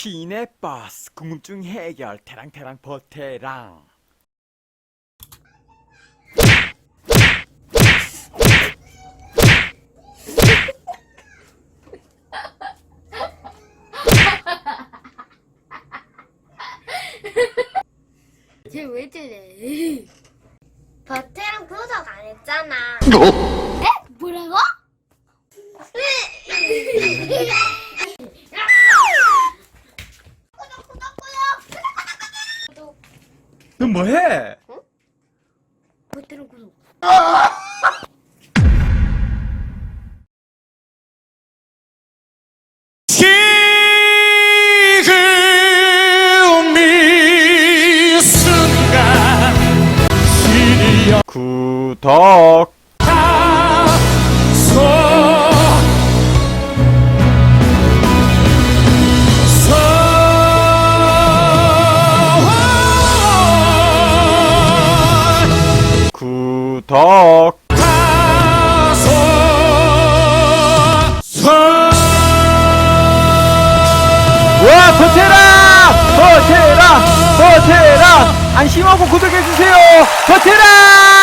시내 버스 궁금증 해결 태랑태랑 버테랑 쟤왜 저래? 버테랑 구독 안 했잖아. 뭐라고? 구독 구독 구독. 구독. 너 뭐해? 버테랑 구독. 지금 이 순간 구독 구독 와 버테라! 버테라! 버테라! 안심하고 구독해주세요! 버테라